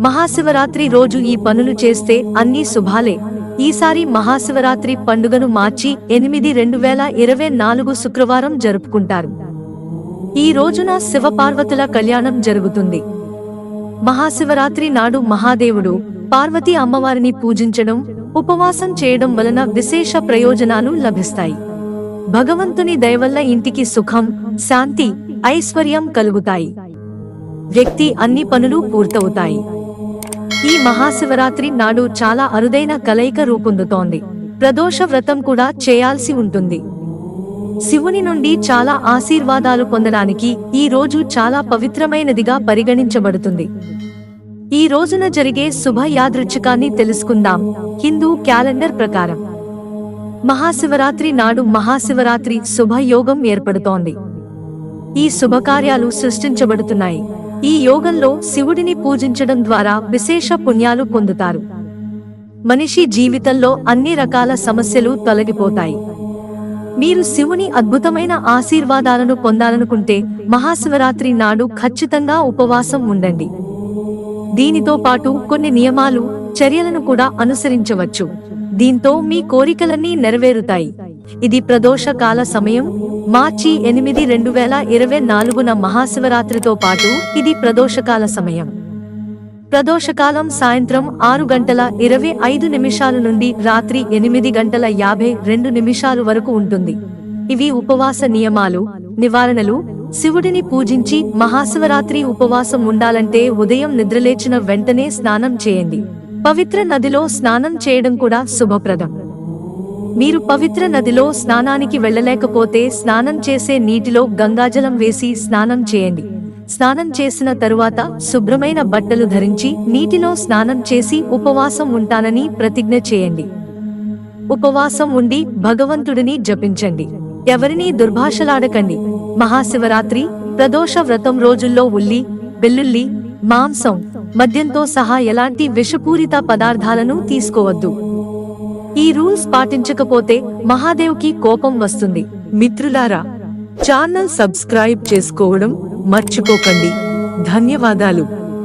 మహాశివరాత్రి రోజు ఈ పనులు చేస్తే అన్నీ శుభాలే. ఈసారి మహాశివరాత్రి పండుగను మార్చి ఎనిమిది రెండు వేల ఇరవై నాలుగు శుక్రవారం జరుపుకుంటారు. ఈ రోజున శివపార్వతుల కళ్యాణం జరుగుతుంది. మహాశివరాత్రి నాడు మహాదేవుడు పార్వతీ అమ్మవారిని పూజించడం ఉపవాసం చేయడం వలన విశేష ప్రయోజనాలు లభిస్తాయి. భగవంతుని దయవల్ల ఇంటికి సుఖం శాంతి ఐశ్వర్యం కలుగుతాయి. వ్యక్తి అన్ని పనులు పూర్తవుతాయి. ఈ మహాశివరాత్రి నాడు చాలా అరుదైన కలయిక రూపొందుతోంది. ప్రదోష వ్రతం కూడా చేయాల్సి ఉంటుంది. శివుని నుండి చాలా ఆశీర్వాదాలు పొందడానికి ఈ రోజు చాలా పవిత్రమైనదిగా పరిగణించబడుతుంది. ఈ రోజున జరిగే శుభ యాదృచ్ఛికాన్ని తెలుసుకుందాం. హిందూ క్యాలెండర్ ప్రకారం. మహాశివరాత్రి నాడు మహాశివరాత్రి శుభయోగం ఏర్పడుతోంది. ఈ శుభకార్యాలు సృష్టించబడుతున్నాయి. ఈ యోగంలో శివుడిని పూజించడం ద్వారా విశేష పుణ్యాలు పొందుతారు. మనిషి జీవితంలో అన్ని రకాల సమస్యలు తొలగిపోతాయి. మీరు శివుని అద్భుతమైన ఆశీర్వాదాలను పొందాలనుకుంటే మహాశివరాత్రి నాడు ఖచ్చితంగా ఉపవాసం ఉండండి. దీనితో పాటు కొన్ని నియమాలు చర్యలను కూడా అనుసరించవచ్చు. దీంతో మీ కోరికలన్నీ నెరవేరుతాయి. ఇది ప్రదోష కాల సమయం మార్చి ఎనిమిది రెండు వేల ఇరవై నాలుగున మహాశివరాత్రితో పాటు ఇది ప్రదోషకాల సమయం. ప్రదోషకాలం సాయంత్రం ఆరు గంటల ఇరవై ఐదు నిమిషాల నుండి రాత్రి ఎనిమిది గంటల యాభై రెండు నిమిషాలు వరకు ఉంటుంది. ఇవి ఉపవాస నియమాలు నివారణలు. శివుడిని పూజించి మహాశివరాత్రి ఉపవాసం ఉండాలంటే ఉదయం నిద్రలేచిన వెంటనే స్నానం చేయండి. పవిత్ర నదిలో స్నానం చేయడం కూడా శుభప్రదం. మీరు పవిత్ర నదిలో స్నానానికి వెళ్ళలేకపోతే స్నానం చేసే నీటిలో గంగాజలం వేసి స్నానం చేయండి. స్నానం చేసిన తరువాత శుభ్రమైన బట్టలు ధరించి నీటిలో స్నానం చేసి ఉపవాసం ఉంటానని ప్రతిజ్ఞ చేయండి. ఉపవాసం ఉండి భగవంతుడిని జపించండి. ఎవరినీ దుర్భాషలాడకండి. మహాశివరాత్రి ప్రదోష వ్రతం రోజుల్లో ఉల్లి వెల్లుల్లి మాంసం మద్యంతో సహా ఎలాంటి విషపూరిత పదార్థాలను తీసుకోవద్దు. ఈ రూల్స్ పాటించకపోతే మహాదేవ్కి కోపం వస్తుంది. మిత్రులారా ఛానల్ సబ్స్క్రైబ్ చేసుకోవడం మర్చిపోకండి. ధన్యవాదాలు.